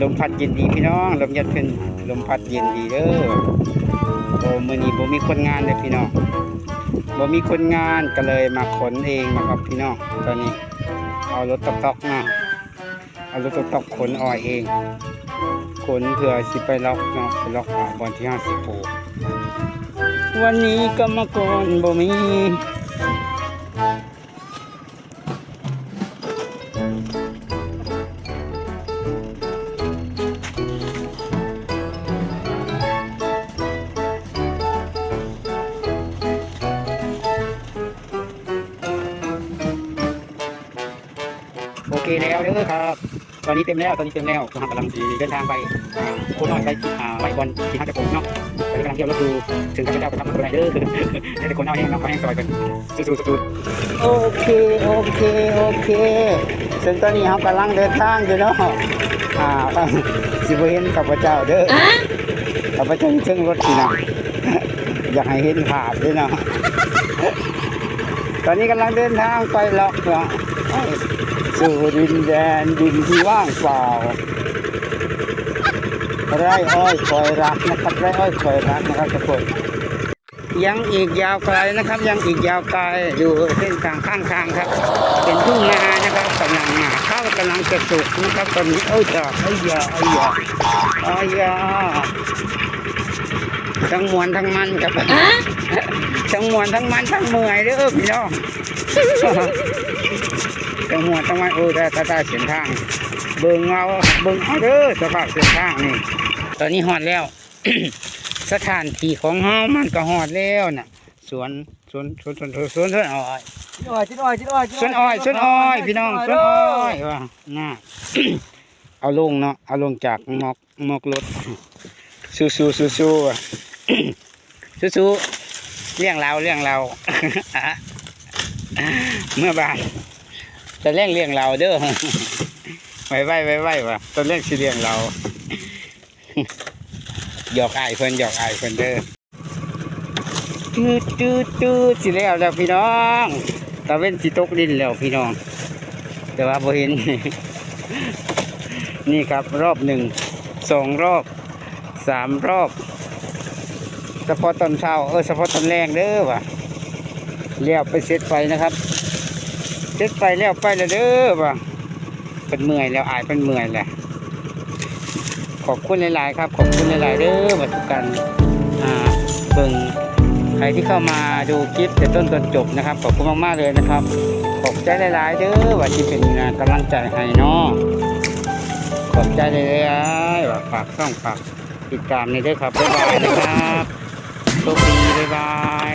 ลมพัดเย็นดีพี่น้องลมยัดขึ้นลมพัดเย็นดีเด้อโอ้มื้อนี้บ่มีคนงานเลยพี่น้องบ่มีคนงานก็เลยมาขนเองนะครับพี่น้องตอนนี้เอารถตอกๆมาเอารถตอกๆขนอ้อยเอง ขนเพื่อสิไปล็อกเนาะไปล็อกอ่าบอลที่50โปวันนี้ก็มาก่อนบ่มี โอเคแล้วเด้อครับ ตอนนี้เต็มแล้วตอนนี้เต็มแล้วกำลังเดินทางไปอ่าโคน้อยไปอ่าไปบอลที่ห้าจะผมเนาะตอนนี้กำลังเที่ยวรถดูถึงข้าพเจ้าไปทำอะไรเด้อให้แต่คนเอาแห้งเนาะเอาแห้งซอยกันสู้ๆสู้ๆโอเคโอเคโอเคซึ่งตอนนี้เรากำลังเดินทางอยู่เนาะอ่าสิบเห็นข้าพระเจ้าเด้อข้าพระเจ้าเชิงรถพี่น้องอยากให้เห็นภาพด้วยเนาะ ตอนนี้กำลังเดินทางไปล็อกเนาะสู่ดินแดนดินที่ว่างเปล่า ไร่อ้อยคอยรักนะครับ ไร่อ้อยคอยรักนะครับทุกคนยังอีกยาวไกลนะครับ ยังอีกยาวไกลอยู่เส้นทางข้างทางครับ เป็นทุ่งนานะครับกำลังหาข้าวกำลังจะสุกนะครับตอนนี้เอ้ยจ้าเอ้ยยาเอ้ยยาเอ้ยยา ทั้งมวนทั้งมันครับทั้งมวนทั้งมันทั้งเมื่อยเด้อพี่น้องจังหวัดจังหวัดโอ้ได้ตาตาเส้นทาง เบิ่งเอาเบิ่งเอาเด้อสภาพเส้นทางนี่ ตอนนี้ฮอดแล้ว สถานที่ของเฮามันก็ฮอดแล้วน่ะ สวนสวนสวนสวนสวนสวนสวนอ้อยจิ้นอ้อยจิ้นอ้อยจิ้นอ้อยสวนอ้อยสวนอ้อยพี่น้องสวนอ้อยว่าน่าเอาลงเนาะเอาลงจากมอกมอกรถสู้สู้สู้สู้ๆอะ สู้ๆเลี้ยงเราเลี้ยงเราเมื่อบานจะเลี้ยงเลี้ยงเราเด้อไว้ไว้ไว้ไว้ว่ะตอนเลี้ยงสิเลี้ยงเราหยอกอายเพิ่นหยอกอายเพิ่นเด้อจืดจืดจืดสิแล้วแล้วพี่น้องตะเว้นสิตกดินแล้วพี่น้อง แต่ว่าบ่เห็น นี่ครับรอบหนึ่งสองรอบสามรอบ เฉพาะตอนเช้าเออเฉพาะตอนแรงเด้อว่ะเลี้ยวไปเสร็จไฟนะครับเจ็ดไปแล้วไปแล้วเด้อว่ะเป็นเมื่อยแล้วอายเป็นเมื่อยแหละขอบคุณหลายๆครับ ขอบคุณหลายๆเด้อมาทุกกันอ่าเบิ่งใครที่เข้ามาดูคลิปแต่ต้นจนจบนะครับ ขอบคุณมากๆเลยนะครับ ขอบใจหลายๆเด้อว่าที่เป็นกำลังใจให้เนาะขอบใจเลยๆว่าฝากช่องฝากติดตามในเด้อครับบ๊ายบายนะครับ โชคดีบ๊ายบาย